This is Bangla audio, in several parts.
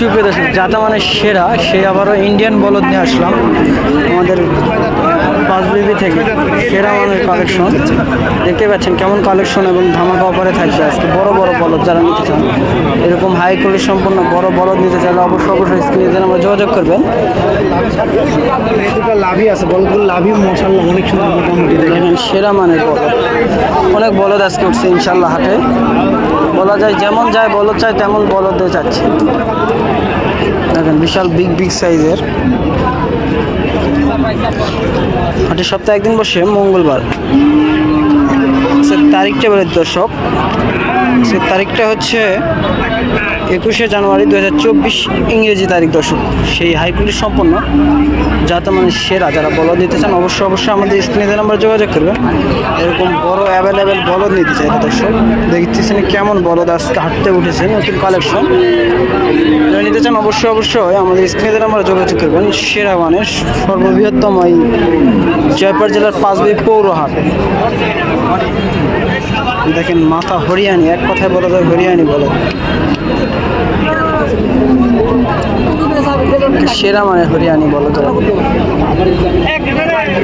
সুপ্রিয় দর্শক যাতা মানে সেরা সে আবারও ইন্ডিয়ান বলদ নিয়ে আসলাম। আমাদের পাঁচবিবি থেকে সেরা মানের কালেকশন দেখতে পাচ্ছেন কেমন কালেকশন এবং ধামাকা অফারে থাকবে আজকে বড় বড় বলদ যারা নিতে চান। এরকম হাই কোয়ালিটি সম্পন্ন বড় বলদ নিতে চাইলে অবশ্যই অবশ্যই স্ক্রিনে যেন আমরা যোগাযোগ করবেন। লাভই আছে বলগুলো লাভই মশাল্লা অনেক সুন্দর মোটামুটি দেখেন। সেরা মানের বলদ। অনেক বলদ আজকে উঠছে ইনশাল্লাহ হাটে। বলা যায়, যেমন যায় বলদ চায় তেমন বলদ যাচ্ছে দেখেন, বিশাল বিগ বিগ সাইজের হাটের সপ্তাহে একদিন বসে মঙ্গলবার। তারিখটা বলে দর্শক। সে তারিখটা হচ্ছে একুশে জানুয়ারি দু হাজার চব্বিশ ইংরেজি তারিখ দর্শক। সেই হাইকুলি সম্পন্ন যাতে মানে সেরা, যারা বলদ নিতে চান অবশ্যই অবশ্যই আমাদের স্ক্রিনে নাম্বার যোগাযোগ করবেন। এরকম বড় অ্যাভেলেবেল বলদ নিতে চাই দর্শক। দেখতেছেন কেমন বলদ আজকে হাঁটতে উঠেছে, নতুন কালেকশন যারা নিতে চান অবশ্যই অবশ্যই আমাদের স্ক্রিনে নাম্বার যোগাযোগ করবেন। সেরা মানের সর্ববৃহত্তম এই জয়পুর জেলার পাঁচবি পৌর হাট দেখেন মাথা হরিয়ানি, এক কথায় বলা যায় হরিয়ানি বলে। সেরা মানে হরিয়ানি বলো তো।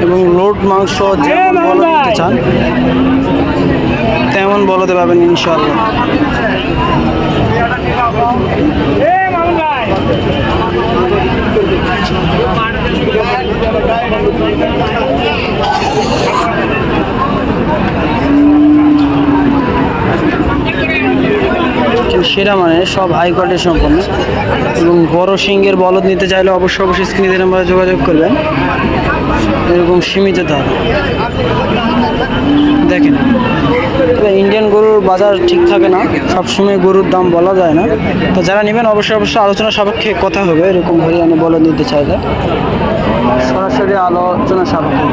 এবং লোড মাংস যেমন বলো চান তেমন বলতে পাবেন ইনশাল্লাহ সেরা মানে সব হাই কোয়ালিটি সম্পন্ন। এবং বড় সিংহের বলদ নিতে চাইলে অবশ্যই অবশ্যই স্ক্রিনে আমরা যোগাযোগ করবেন। এরকম সীমিত দাম। দেখেন ইন্ডিয়ান গরুর বাজার ঠিক থাকে না, সবসময় গরুর দাম বলা যায় না। তো যারা নেবেন অবশ্যই অবশ্যই আলোচনা সাপেক্ষে কথা হবে, এরকম হরিয়ানা বলদ নিতে চাইলে। সরাসরি আলোচনা সাপেক্ষে।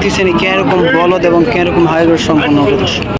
দেখতেছেন কেরকম বলদ এবং কেরকম সম্পন্ন হবে